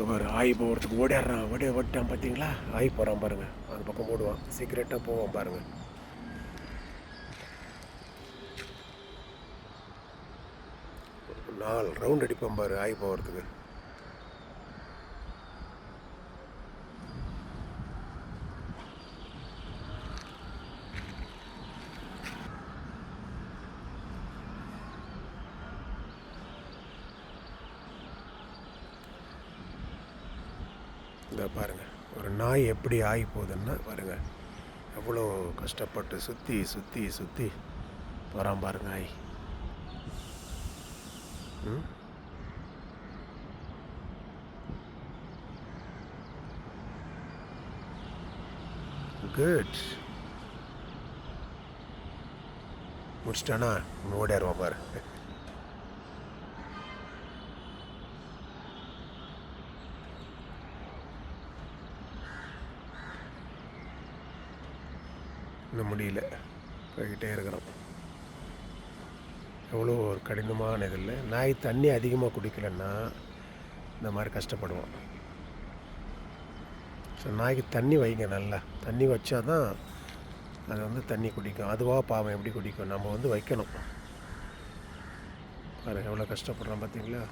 பாரு ஒரு ஆய் போகிறதுக்கு ஓடிடுறான் ஓடி ஓட்டான் பார்த்தீங்களா ஆய் போகிறான் பாருங்கள் அந்த பக்கம் ஓடுவான் சீக்கிரட்டாக போவான் பாருங்கள் நாலு ரவுண்ட் அடிப்பான் பாரு ஆய் போகிறதுக்கு இந்த பாருங்கள் ஒரு நாய் எப்படி ஆகி போகுதுன்னா பாருங்கள் எவ்வளோ கஷ்டப்பட்டு சுற்றி சுற்றி சுற்றி போகிறான் பாருங்க ஆய் ம்? குட். முடிச்சிட்டானா? ஓடிடுவான் பாரு. இன்னும் முடியல. போய்கிட்டே இருக்கிறோம். எவ்வளோ ஒரு கடினமான இதில். இல்லை நாய் தண்ணி அதிகமாக குடிக்கலன்னா இந்த மாதிரி கஷ்டப்படுவோம். ஸோ நாய்க்கு தண்ணி வைங்க நல்லா. தண்ணி வச்சா தான் அது வந்து தண்ணி குடிக்கும். அதுவாக பாவம் எப்படி குடிக்கும்? நம்ம வந்து வைக்கணும். பாருங்க எவ்வளோ கஷ்டப்படுறோம் பார்த்தீங்களா?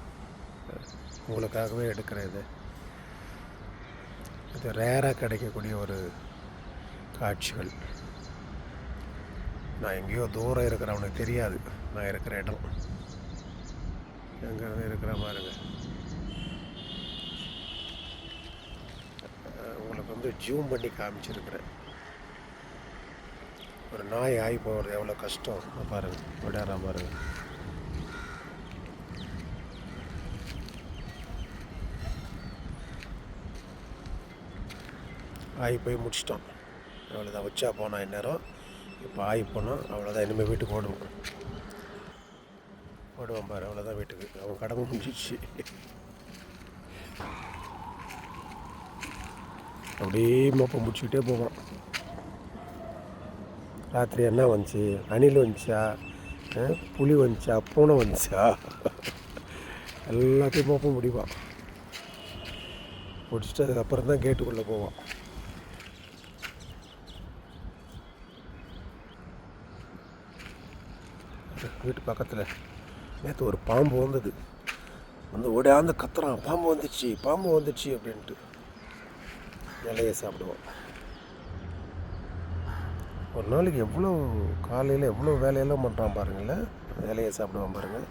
உங்களுக்காகவே எடுக்கிற இது. இது ரேராக கிடைக்கக்கூடிய ஒரு காட்சிகள். நான் எங்கேயோ தூரம் இருக்கிறவனுக்கு தெரியாது. நான் இருக்கிற இடம். எங்கேருந்து இருக்கிற பாருங்க. உங்களுக்கு வந்து ஜூம் பண்ணி காமிச்சிருக்கிறேன். ஒரு நாய் ஆகி போகிறது எவ்வளோ கஷ்டம்? பாருங்கள் பாருங்க. விடாரா பாருங்க. ஆகி போய் முடிச்சிட்டோம். அவ்வளோதான் வச்சா போனால் இந்நேரம் இப்போ ஆகி போனோம் அவ்வளோதான் இனிமேல் வீட்டுக்கு ஓடுவோம் ஓடுவோம் பாரு அவ்வளோதான் வீட்டுக்கு. அவன் கடமை முடிஞ்சிச்சு அப்படியே மொப்பம் முடிச்சுக்கிட்டே போவான். ராத்திரி என்ன வந்துச்சு? அணில் வந்துச்சா? புளி புலி வந்துச்சா? பூனை வந்துச்சா? எல்லாத்தையும் மொப்பம் முடிப்பான். முடிச்சுட்டு அதுக்கப்புறம் தான் கேட்டுக்குள்ளே போவான். வீட்டு பக்கத்தில் நேற்று ஒரு பாம்பு வந்தது. வந்து ஓடியாந்து கத்துறான். பாம்பு வந்துச்சு பாம்பு வந்துச்சு அப்படின்ட்டு இலையை சாப்பிடுவோம். ஒரு நாளைக்கு எவ்வளோ காலையில் எவ்வளோ வேலையெல்லாம் பண்ணுறான் பாருங்களேன் இலையை சாப்பிடுவான் பாருங்கள்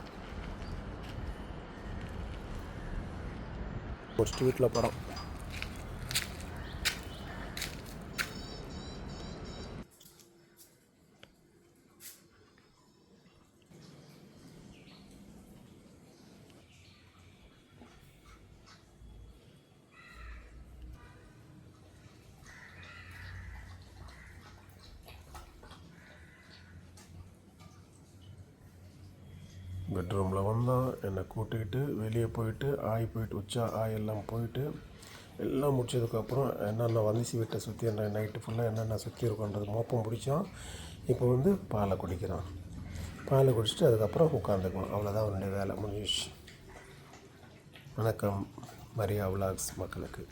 முடிச்சுட்டு வீட்டில் போகிறோம் பெட்ரூமில் வந்தான் என்னை கூட்டிக்கிட்டு வெளியே போயிட்டு ஆய் போயிட்டு உச்சா ஆய் எல்லாம் போயிட்டு எல்லாம் முடிச்சதுக்கப்புறம் என்னென்ன வந்துச்சு வீட்டை சுற்றி என்ன நைட்டு ஃபுல்லாக என்னென்ன சுற்றி இருக்கோன்றது மோப்பம் பிடிச்சோம் இப்போ வந்து பாலை குடிக்கிறான். பாலை குடிச்சிட்டு அதுக்கப்புறம் உட்காந்துக்குவோம் அவ்வளோதான் அவனுடைய வேலை முடிஞ்சிச்சு. வணக்கம். மரியா விலாக்ஸ் மக்களுக்கு.